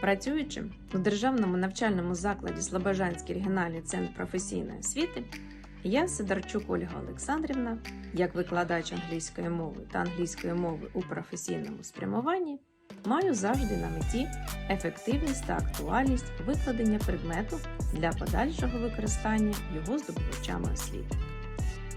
Працюючи у державному навчальному закладі Слобожанський регіональний центр професійної освіти, я Сидорчук Ольга Олександрівна, як викладач англійської мови та англійської мови у професійному спрямуванні, маю завжди на меті ефективність та актуальність викладення предмету для подальшого використання його здобувачами освіти.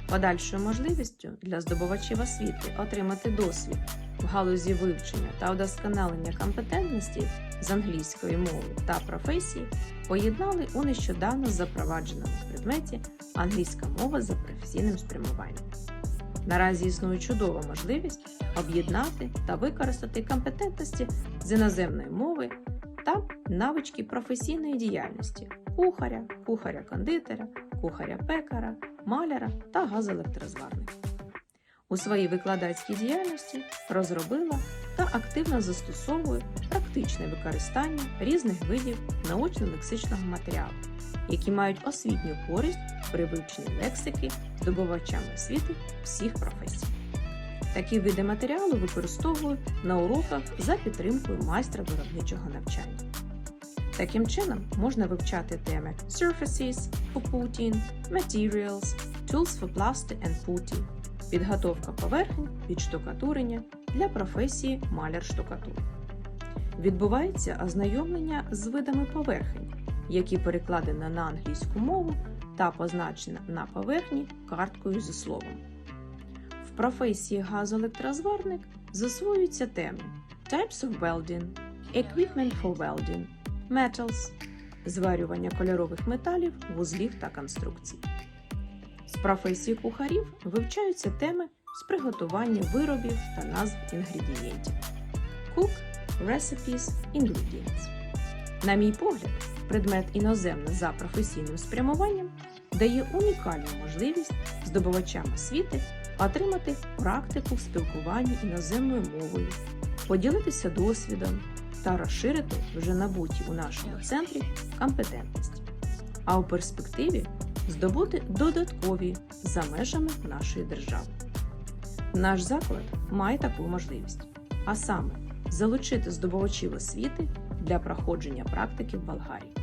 Подальшою можливістю для здобувачів освіти отримати досвід в галузі вивчення та удосконалення компетентності з англійської мови та професії поєднали у нещодавно запровадженому предметі англійська мова за професійним спрямуванням. Наразі існує чудова можливість об'єднати та використати компетентності з іноземної мови та навички професійної діяльності кухаря, кухаря-кондитера, кухаря-пекара, маляра та газоелектрозварника. У своїй викладацькій діяльності розробила та активно застосовує практичне використання різних видів научно-лексичного матеріалу, які мають освітню користь при вивченні лексики здобувачами освіти всіх професій. Такі види матеріалу використовую на уроках за підтримкою майстра виробничого навчання. Таким чином можна вивчати теми Surfaces for Putting, Materials, Tools for Plaster and Putty, підготовка поверхень під штукатурення для професії маляр-штукатур. Відбувається ознайомлення з видами поверхень, які перекладені на англійську мову та позначені на поверхні карткою зі словом. В професії газоелектрозварник засвоюються теми Types of welding, Equipment for welding, Metals, зварювання кольорових металів, вузлів та конструкцій. З професії кухарів вивчаються теми з приготування виробів та назв інгредієнтів. Cook, Recipes, Ingredients. На мій погляд, предмет іноземне за професійним спрямуванням дає унікальну можливість здобувачам освіти отримати практику в спілкуванні іноземною мовою, поділитися досвідом та розширити вже набуті у нашому центрі компетентності, а у перспективі здобути додаткові за межами нашої держави. Наш заклад має таку можливість, а саме залучити здобувачів освіти для проходження практики в Болгарії.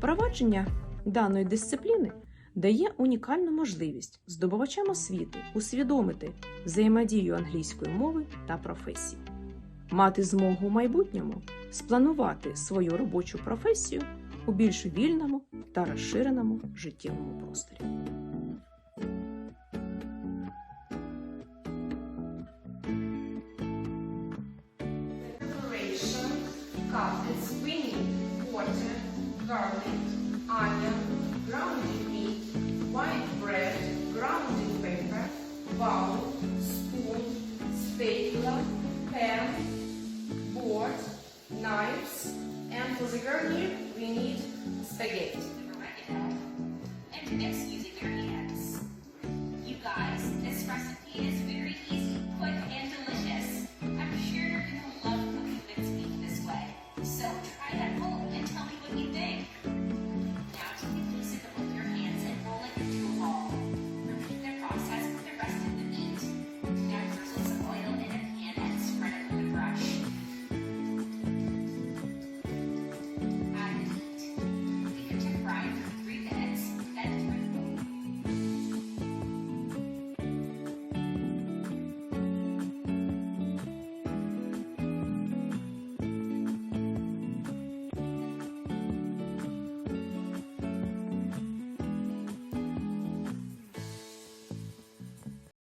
Провадження даної дисципліни дає унікальну можливість здобувачам освіти усвідомити взаємодію англійської мови та професії, мати змогу в майбутньому спланувати свою робочу професію у більш вільному та розширеному життєвому просторі. Knives, and for the garnier we need spaghetti.